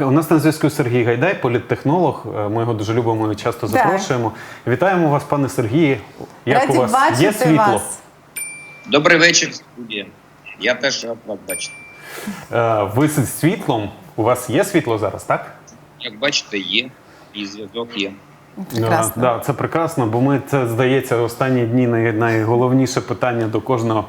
У нас на зв'язку Сергій Гайдай, політтехнолог. Е, Ми його дуже любимо і часто Так. запрошуємо. Вітаємо вас, пане Сергії. Як Раді у вас бачити є світло? вас. Добрий вечір, студія. Я теж рад вас бачити. Е, Ви з світлом? У вас є світло зараз, так? Як бачите, є і зв'язок є. Прекрасно. Да, да, це прекрасно, бо ми це здається останні дні най- найголовніше питання до кожного.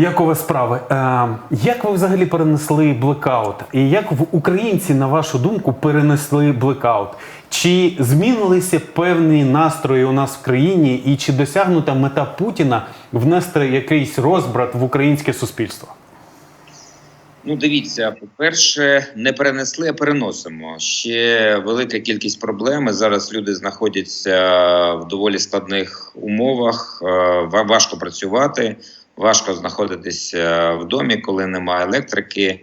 Як у вас справи? Е, як ви взагалі перенесли блекаут? І як в українці, на вашу думку, перенесли блекаут? Чи змінилися певні настрої у нас в країні, і чи досягнута мета Путіна внести якийсь розбрат в українське суспільство? Ну, дивіться, по-перше, не перенесли, а переносимо. Ще велика кількість проблем. Зараз люди знаходяться в доволі складних умовах. е, Важко працювати, важко знаходитися в домі, коли немає електрики.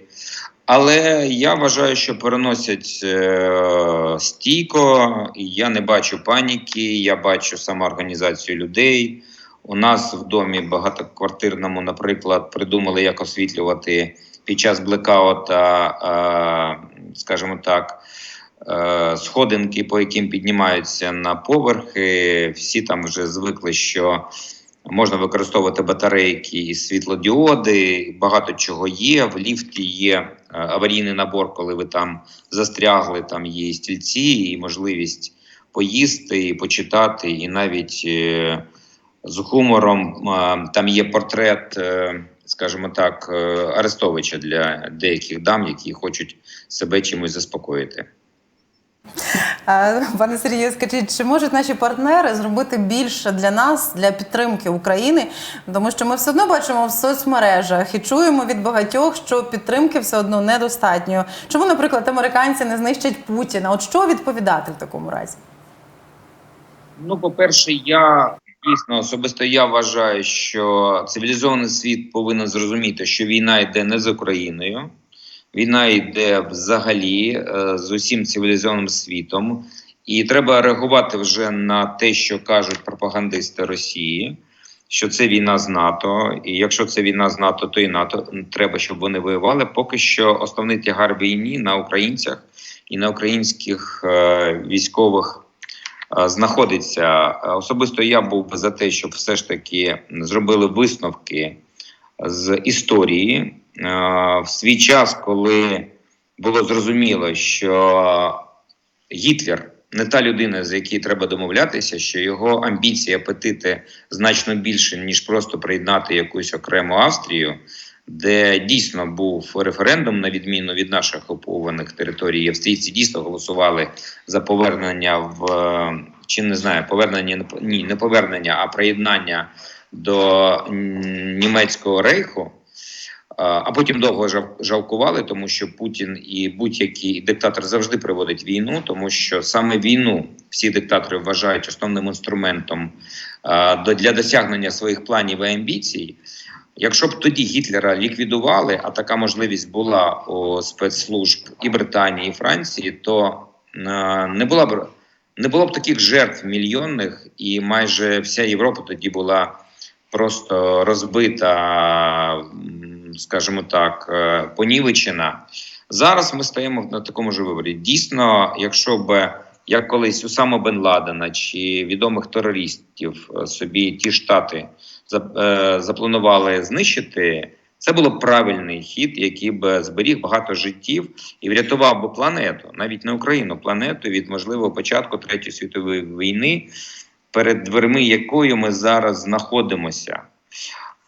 Але я вважаю, що переносять е, стійко. Я не бачу паніки, я бачу самоорганізацію людей. У нас в домі багатоквартирному, наприклад, придумали, як освітлювати під час блекаута, е, скажімо так, е, сходинки, по яким піднімаються на поверхи. Всі там вже звикли, що можна використовувати батарейки світлодіоди. Багато чого є. В ліфті є е, аварійний набор, коли ви там застрягли. Там є і стільці, і можливість поїсти, і почитати, і навіть. е, з гумором. Там є портрет, е, скажімо так, е, Арестовича для деяких дам, які хочуть себе чимось заспокоїти. Пане Сергію, скажіть, чи можуть наші партнери зробити більше для нас, для підтримки України? Тому що ми все одно бачимо в соцмережах і чуємо від багатьох, що підтримки все одно недостатньо. Чому, наприклад, американці не знищать Путіна? От що відповідати в такому разі? Ну, по-перше, я дійсно особисто я вважаю, що цивілізований світ повинен зрозуміти, що війна йде не з Україною, війна йде взагалі е, з усім цивілізованим світом, і треба реагувати вже на те, що кажуть пропагандисти Росії. Що це війна з НАТО, і якщо це війна з НАТО, то і НАТО треба, щоб вони воювали. Поки що основний тягар війні на українцях і на українських е, військових е, знаходиться. Особисто я був за те, щоб все ж таки зробили висновки з історії в свій час, коли було зрозуміло, що Гітлер не та людина, з якою треба домовлятися, що його амбіції, апетити значно більше, ніж просто приєднати якусь окрему Австрію. Де дійсно був референдум, на відміну від наших окупованих територій, австрійці дійсно голосували за повернення в е, чи не знаю, повернення ні, не повернення, а приєднання до німецького рейху. А потім довго жалкували, тому що Путін і будь-який диктатор завжди приводить війну, тому що саме війну всі диктатори вважають основним інструментом для досягнення своїх планів і амбіцій. Якщо б тоді Гітлера ліквідували, а така можливість була у спецслужб і Британії, і Франції, то не була б не було б таких жертв мільйонних, і майже вся Європа тоді була просто розбита, скажімо так, е, понівечена. Зараз ми стоїмо на такому ж виборі. Дійсно, якщо б як колись Усама Бен Ладена чи відомих терористів е, собі ті штати е, запланували знищити, це було правильний хід, який б зберіг багато життів і врятував би планету, навіть не Україну, планету від можливого початку третьої світової війни, перед дверми якої ми зараз знаходимося.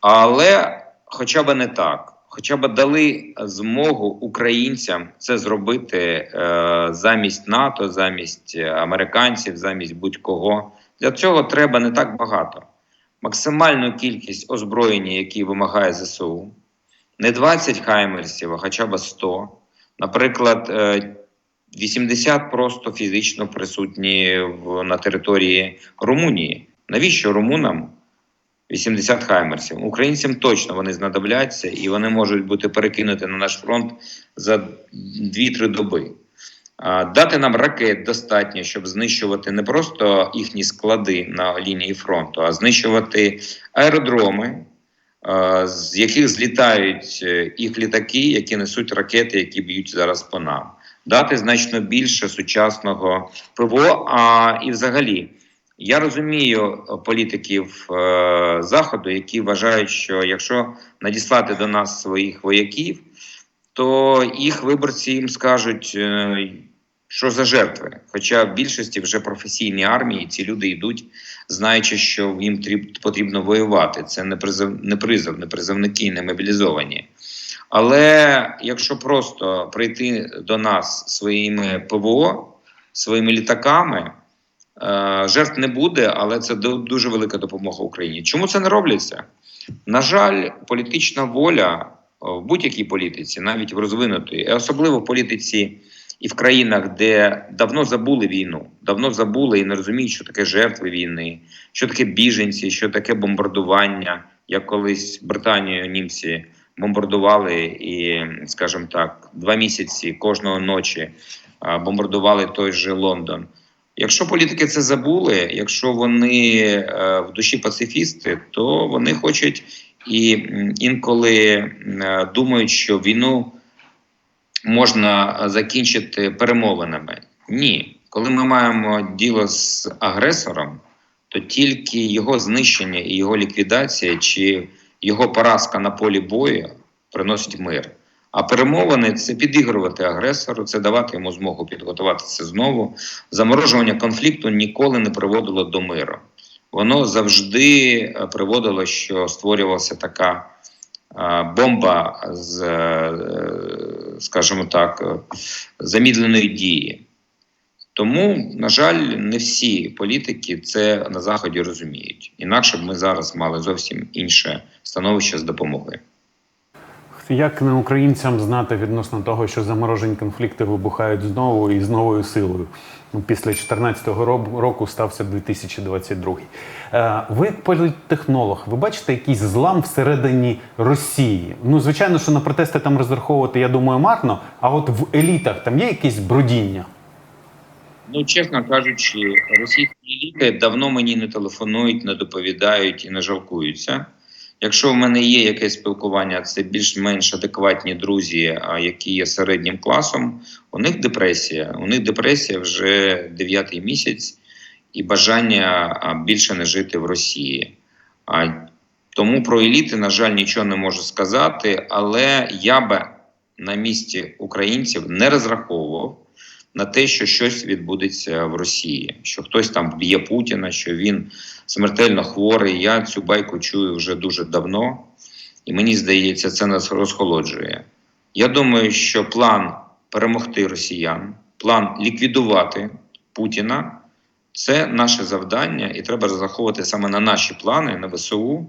Але хоча б не так. Хоча б дали змогу українцям це зробити е, замість НАТО, замість е, американців, замість будь-кого. Для цього треба не так багато. Максимальну кількість озброєння, які вимагає ЗСУ, не 20 хаймерсів, а хоча б 100. Наприклад, е, 80 просто фізично присутні в, на території Румунії. Навіщо румунам 80 хаймерсів? Українцям точно вони знадобляться і вони можуть бути перекинуті на наш фронт за 2-3 доби. Дати нам ракет достатньо, щоб знищувати не просто їхні склади на лінії фронту, а знищувати аеродроми, з яких злітають е, їх літаки, які несуть ракети, які б'ють зараз по нам. дати значно більше сучасного ПВО. А і взагалі, я розумію е, політиків е, заходу, які вважають, що якщо надіслати до нас своїх вояків, то їх виборці їм скажуть, е, що за жертви. Хоча в більшості вже професійні армії ці люди йдуть, знаючи, що їм потрібно воювати. Це не призов, не призов, не призовники, не мобілізовані. Але якщо просто прийти до нас своїми ПВО, своїми літаками, жертв не буде, але це дуже велика допомога Україні. Чому це не робляться? На жаль, політична воля в будь-якій політиці, навіть в розвинутої, і особливо в політиці і в країнах, де давно забули війну, давно забули і не розуміють, що таке жертви війни, що таке біженці, що таке бомбардування, як колись Британію німці бомбардували і, скажімо так, два місяці кожного ночі бомбардували той же Лондон. Якщо політики це забули, якщо вони е, в душі пацифісти, то вони хочуть і інколи е, думають, що війну можна закінчити перемовинами. Ні, коли ми маємо діло з агресором, то тільки його знищення і його ліквідація чи його поразка на полі бою приносить мир. А перемовини це підігрувати агресору, це давати йому змогу підготуватися знову. Заморожування конфлікту ніколи не приводило до миру. Воно завжди е, приводило, що створювалася така е, бомба з, е, скажімо так, замідленої дії. Тому, на жаль, не всі політики це на заході розуміють. Інакше б ми зараз мали зовсім інше становище з допомогою. Як не українцям знати відносно того, що заморожені конфлікти вибухають знову і з новою силою? Після 2014 року стався 2022. Е, Ви як політтехнолог, ви бачите якийсь злам всередині Росії? Ну, звичайно, що на протести там розраховувати, я думаю, марно. А от в елітах там є якесь бродіння? Ну, чесно кажучи, російські еліти давно мені не телефонують, не доповідають і не жалкуються. Якщо в мене є якесь спілкування, це більш-менш адекватні друзі, які є середнім класом, у них депресія. У них депресія вже дев'ятий місяць і бажання більше не жити в Росії. Тому про еліти, на жаль, нічого не можу сказати, але я би на місці українців не розраховував на те, що щось відбудеться в Росії, що хтось там б'є Путіна, що він смертельно хворий. Я цю байку чую вже дуже давно, і мені здається, це нас розхолоджує. Я думаю, що план перемогти росіян, план ліквідувати Путіна це наше завдання, і треба розраховувати саме на наші плани, на ВСУ,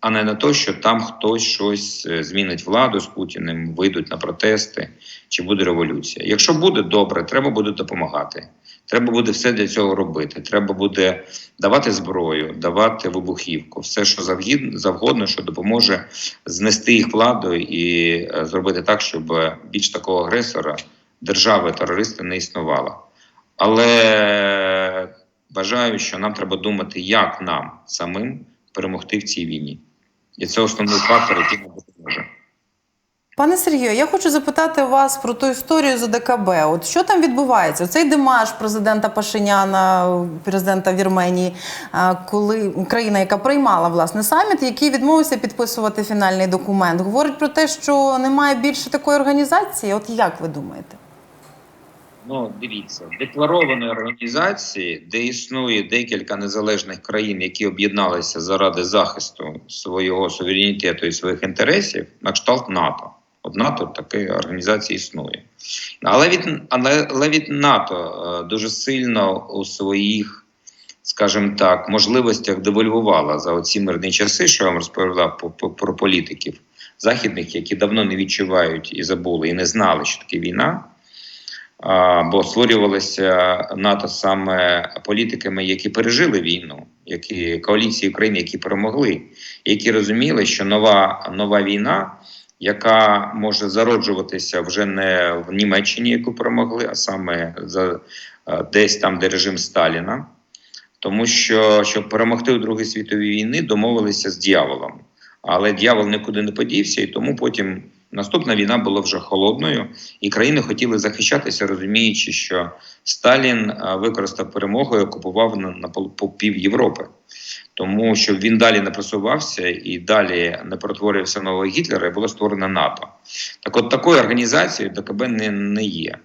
а не на те, що там хтось щось е, змінить владу з Путіним, вийдуть на протести чи буде революція. Якщо буде добре, треба буде допомагати. Треба буде все для цього робити. Треба буде давати зброю, давати вибухівку, все, що завгодно, що допоможе знести їх владу і е, зробити так, щоб більш такого агресора держави терориста не існувало. Але бажаю, що нам треба думати, як нам самим перемогти в цій війні. І це основний фактор, який нам допоможе. Пане Сергію, я хочу запитати вас про ту історію з ОДКБ. От що там відбувається? Цей демарш президента Пашиняна, президента Вірменії, коли країна, яка приймала власне саміт, який відмовився підписувати фінальний документ, говорить про те, що немає більше такої організації. От як ви думаєте? Ну, дивіться, декларованої організації, де існує декілька незалежних країн, які об'єдналися заради захисту свого суверенітету і своїх інтересів, на кшталт НАТО. От НАТО така організація існує. Але від, але, від НАТО е, дуже сильно у своїх, скажімо так, можливостях девальвувала за оці мирні часи, що я вам розповідав по- по- про політиків західних, які давно не відчувають і забули, і не знали, що таке війна. Бо створювалися НАТО саме політиками, які пережили війну, які коаліції України, які перемогли, які розуміли, що нова, нова війна, яка може зароджуватися вже не в Німеччині, яку перемогли, а саме за е, десь там, де режим Сталіна. Тому що щоб перемогти у Другій світовій війни, домовилися з дьяволом. Але дьявол нікуди не подівся, і тому потім Наступна війна була вже холодною, і країни хотіли захищатися, розуміючи, що Сталін е, використав перемогу і окупував на, на пів Європи. Тому щоб він далі не просувався і далі не перетворився нового Гітлера, було створено НАТО. Так от такою організацією ДКБ не, не є.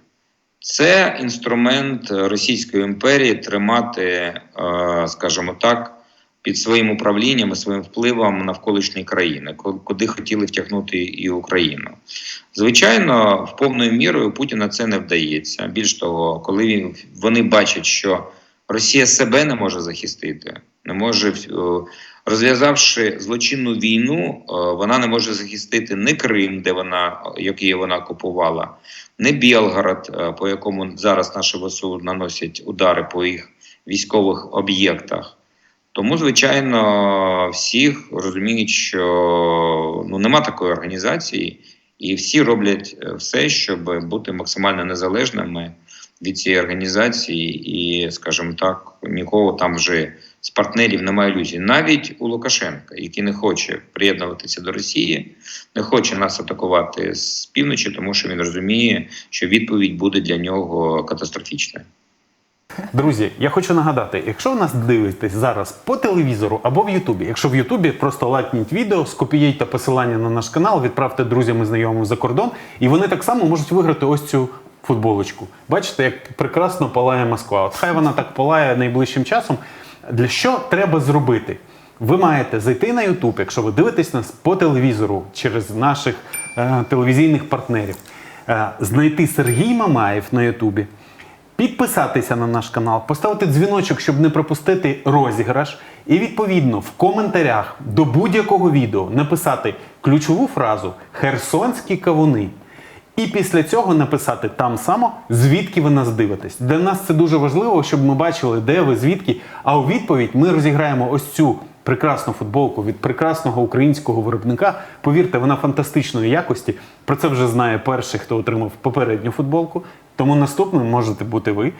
Це інструмент Російської імперії тримати, е, скажімо так, під своїм управлінням і своїм впливом навколишні країни, ку- куди хотіли втягнути і Україну. Звичайно, в повною мірою Путіна це не вдається. Більш того, коли він, вони бачать, що Росія себе не може захистити, не може розв'язавши злочинну війну, вона не може захистити не Крим, де вона який вона окупувала, не Білгород, е, по якому зараз наші ВСУ наносять удари по їх військових об'єктах. Тому, звичайно, всіх розуміють, що ну нема такої організації, і всі роблять е, все, щоб бути максимально незалежними від цієї організації, і, скажімо так, нікого там вже з партнерів немає ілюзій. Навіть у Лукашенка, який не хоче приєднуватися до Росії, не хоче нас атакувати з півночі, тому що він розуміє, що відповідь буде для нього катастрофічною. Друзі, я хочу нагадати, якщо ви нас дивитесь зараз по телевізору або в Ютубі, якщо в Ютубі просто лайкніть відео, скопіюйте посилання на наш канал, відправте друзям і знайомим за кордон, і вони так само можуть виграти ось цю футболочку. Бачите, як прекрасно палає Москва. От хай вона так палає найближчим часом. Для що треба зробити? Ви маєте зайти на Ютуб, якщо ви дивитесь нас по телевізору через наших е, телевізійних партнерів, е, знайти Сергій Мамаєв на Ютубі. Підписатися на наш канал, поставити дзвіночок, щоб не пропустити розіграш. І відповідно в коментарях до будь-якого відео написати ключову фразу Херсонські кавуни. І після цього написати там само, звідки ви нас дивитесь. Для нас це дуже важливо, щоб ми бачили, де ви, звідки. А у відповідь ми розіграємо ось цю прекрасну футболку від прекрасного українського виробника. Повірте, вона фантастичної якості. Про це вже знає перший, хто отримав попередню футболку. Тому наступним можете бути ви.